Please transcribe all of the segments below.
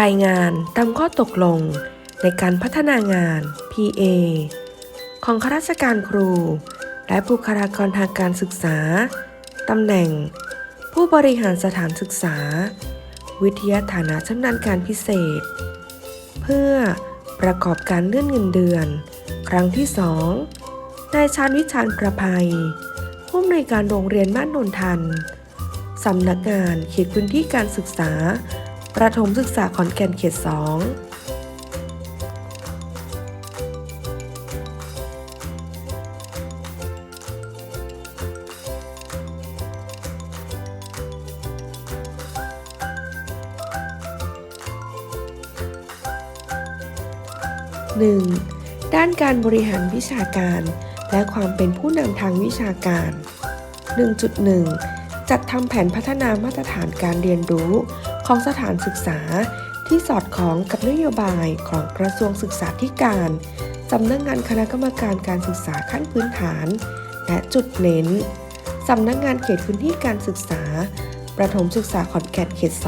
รายงานตามข้อตกลงในการพัฒนางาน PA ของข้าราชการครู และบุคลากรทางการศึกษา ตำแหน่ง ผู้บริหารสถานศึกษา วิทยาฐานะชำนาญการพิเศษ เพื่อประกอบการเลื่อนเงินเดือน ครั้งที่สองนายชาญวิชาญประภัย ผู้อำนวยการโรงเรียนบ้านนนทันสำนักงานเขตพื้นที่การศึกษา ประถมศึกษาขอนแก่นเขตสอง 1. ด้านการบริหารวิชาการ และความเป็นผู้นำทางวิชาการ 1.1 จัดทำแผนพัฒนามาตรฐานการเรียนรู้ ของสถานศึกษาที่สอดคล้องกับนโยบายของกระทรวงศึกษาธิการสำนักงานคณะกรรมการการศึกษาขั้นพื้นฐาน และจุดเน้นสำนักงานเขตพื้นที่การศึกษา ประถมศึกษาขอนแก่นเขต 2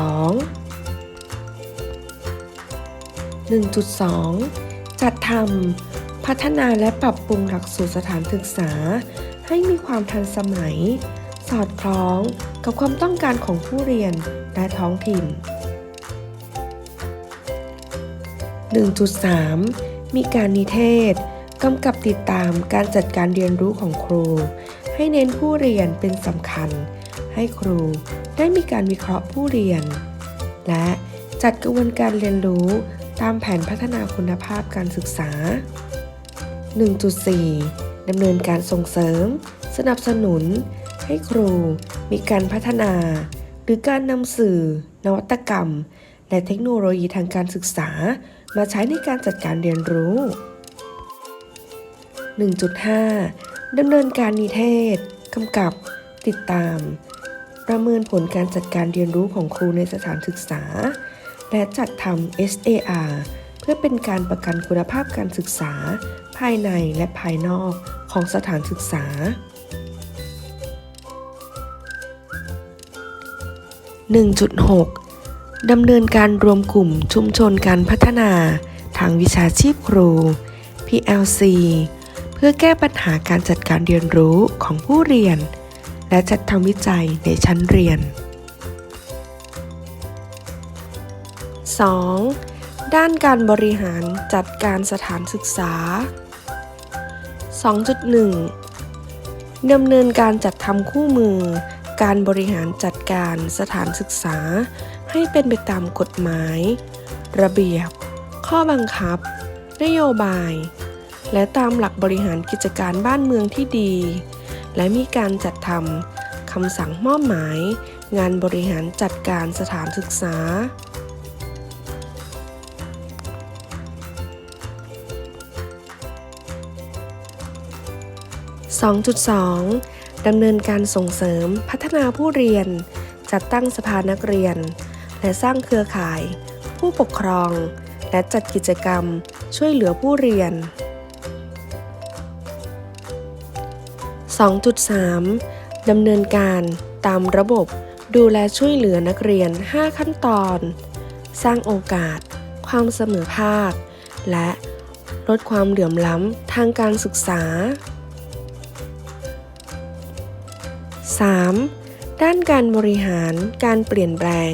1.2 จัดทำพัฒนาและปรับปรุงหลักสูตรสถานศึกษา ให้มีความทันสมัย สอดคล้องกับความต้องการของผู้เรียนและท้องถิ่น 1.3 มีการนิเทศกำกับติดตามการจัดการเรียนรู้ของครู ให้เน้นผู้เรียนเป็นสำคัญ ให้ครูได้มีการวิเคราะห์ผู้เรียน และจัดกระบวนการเรียนรู้ตามแผนพัฒนาคุณภาพการศึกษา 1.4 ดำเนินการส่งเสริม สนับสนุน ให้ครูมีการพัฒนา หรือการนำสื่อ นวัตกรรม และเทคโนโลยีทางการศึกษา มาใช้ในการจัดการเรียนรู้ 1.5 ดำเนินการนิเทศกำกับ ติดตาม ประเมินผลการจัดการเรียนรู้ของครูในสถานศึกษา และจัดทำ SAR เพื่อเป็นการประกันคุณภาพการศึกษา ภายในและภายนอกของสถานศึกษา 1.6 ดำเนินการรวมกลุ่มชุมชนการพัฒนาทางวิชาชีพครู PLC เพื่อแก้ปัญหาการจัดการเรียนรู้ของผู้เรียน และจัดทำวิจัยในชั้นเรียน 2. ด้านการบริหารจัดการสถานศึกษา 2.1ดำเนินการจัดทำคู่มือ การบริหารจัดการสถานศึกษา ให้เป็นไปตามกฎหมาย ระเบียบ ข้อบังคับ นโยบาย และตามหลักบริหารกิจการบ้านเมืองที่ดี และมีการจัดทำคำสั่งมอบหมาย งานบริหารจัดการสถานศึกษา2.2 ดำเนินการส่งเสริมพัฒนาผู้เรียน จัดตั้งสภานักเรียน และสร้างเครือข่าย ผู้ปกครอง และจัดกิจกรรม ช่วยเหลือผู้เรียน 2.3 ดำเนินการตามระบบดูแลช่วยเหลือนักเรียน 5 ขั้นตอน สร้างโอกาส ความเสมอภาค และลดความเหลื่อมล้ำทางการศึกษา 3. ด้านการบริหารการเปลี่ยนแปลง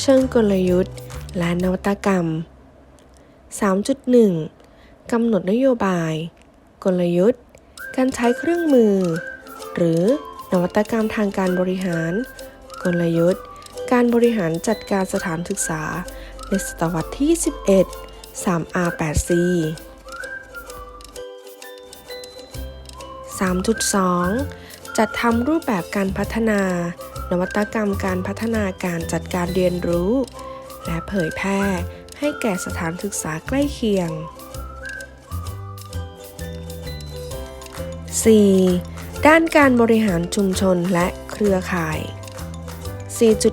เชิงกลยุทธ์ และนวัตกรรม 3.1 กำหนดนโยบาย กลยุทธ์ การใช้เครื่องมือ หรือนวัตกรรมทางการบริหาร กลยุทธ์ การบริหารจัดการสถานศึกษา ในศตวรรษที่ 11 3R8C 3.2 จัดทำรูปแบบการพัฒนา นวัตกรรมการพัฒนาการจัดการเรียนรู้ และเผยแพร่ให้แก่สถานศึกษาใกล้เคียง 4. ด้านการบริหารชุมชนและเครือข่าย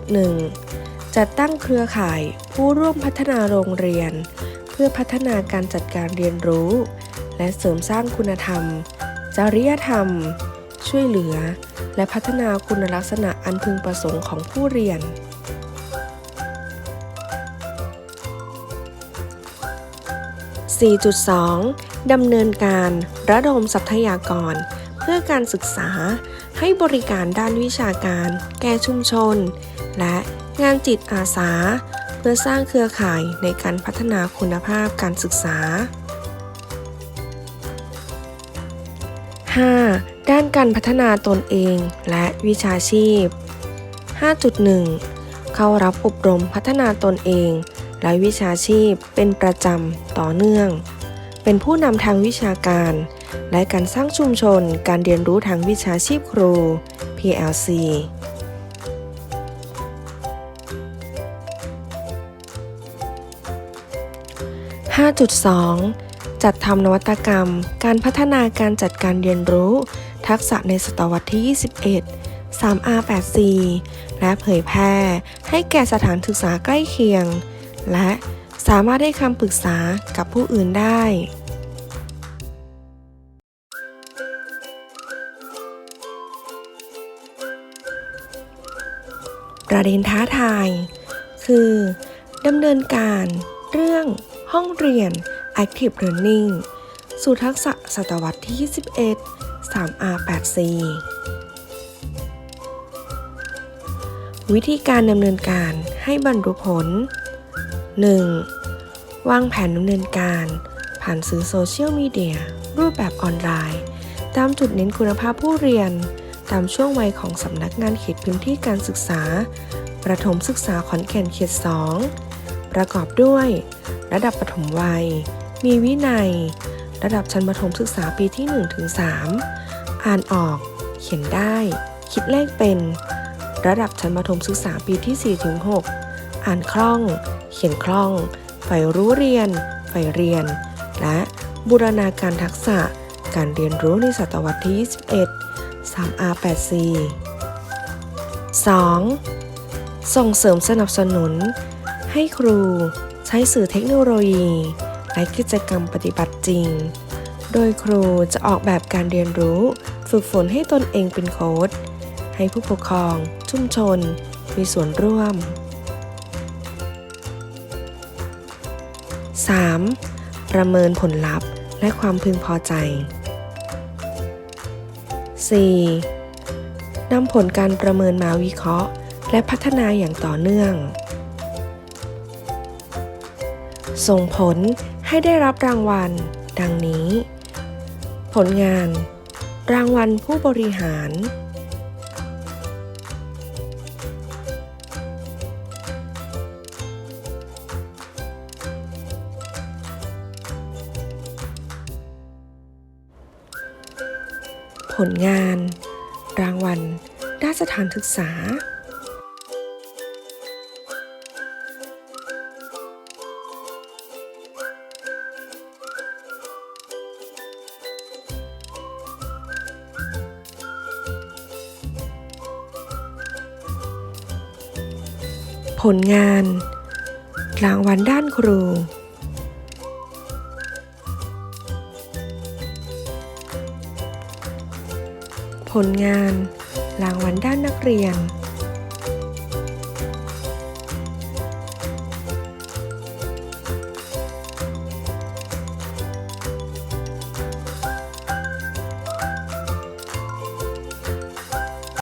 4.1 จัดตั้งเครือข่ายผู้ร่วมพัฒนาโรงเรียน เพื่อพัฒนาการจัดการเรียนรู้ และเสริมสร้างคุณธรรม จริยธรรม ช่วยเหลือ และพัฒนาคุณลักษณะอันพึงประสงค์ของผู้เรียน 4.2 ดำเนินการระดมทรัพยากร เพื่อการศึกษาให้บริการด้านวิชาการ แก่ชุมชน และงานจิตอาสา เพื่อสร้างเครือข่ายในการพัฒนาคุณภาพการศึกษา 5. ด้านการพัฒนาตนเองและวิชาชีพ 5.1 เข้ารับอบรมพัฒนาตนเอง และวิชาชีพเป็นประจำต่อเนื่อง เป็นผู้นำทางวิชาการ และการสร้างชุมชนการเรียนรู้ทางวิชาชีพครู PLC 5.2 จัดทำนวัตกรรม การพัฒนาการจัดการเรียนรู้ ทักษะในศตวรรษที่ 21 3R8C และเผยแพร่ให้แก่สถานศึกษาใกล้เคียง และสามารถให้คำปรึกษากับผู้อื่นได้ประเด็นท้าทาย คือดำเนินการ เรื่องห้องเรียน Active Learning สู่ทักษะศตวรรษที่ 21 3R8C วิธีการดำเนินการให้บรรลุผล 1. วางแผนดำเนินการผ่านสื่อโซเชียลมีเดียรูปแบบออนไลน์ ตามจุดเน้นคุณภาพผู้เรียน ตามช่วงวัยของสำนักงานเขตพื้นที่การศึกษา ประถมศึกษาขอนแก่นเขต 2 ประกอบด้วย ระดับปฐมวัย มีวินัย ระดับชั้นประถมศึกษาปีที่ 1-3 อ่านออก เขียนได้ คิดเลขเป็น ระดับชั้นประถมศึกษาปีที่ 4-6 อ่านคล่อง เขียนคล่องใฝ่รู้เรียนใฝ่เรียน และบูรณาการทักษะการเรียนรู้ในศตวรรษที่ 21 3R8C 2. ส่งเสริมสนับสนุน ให้ครูใช้สื่อเทคโนโลยี และกิจกรรมปฏิบัติจริง โดยครูจะออกแบบการเรียนรู้ ฝึกฝนให้ตนเองเป็นโค้ด ให้ผู้ปกครอง ชุมชน มีส่วนร่วม 3. ประเมินผลลัพธ์และความพึงพอใจ 4. นำผลการประเมินมาวิเคราะห์ และพัฒนาอย่างต่อเนื่อง ส่งผล ให้ได้รับรางวัล ดังนี้ ผลงาน รางวัลผู้บริหาร ผลงาน รางวัลด้านสถานศึกษา ผลงาน รางวัลด้านครู ผลงาน รางวัลด้านนักเรียน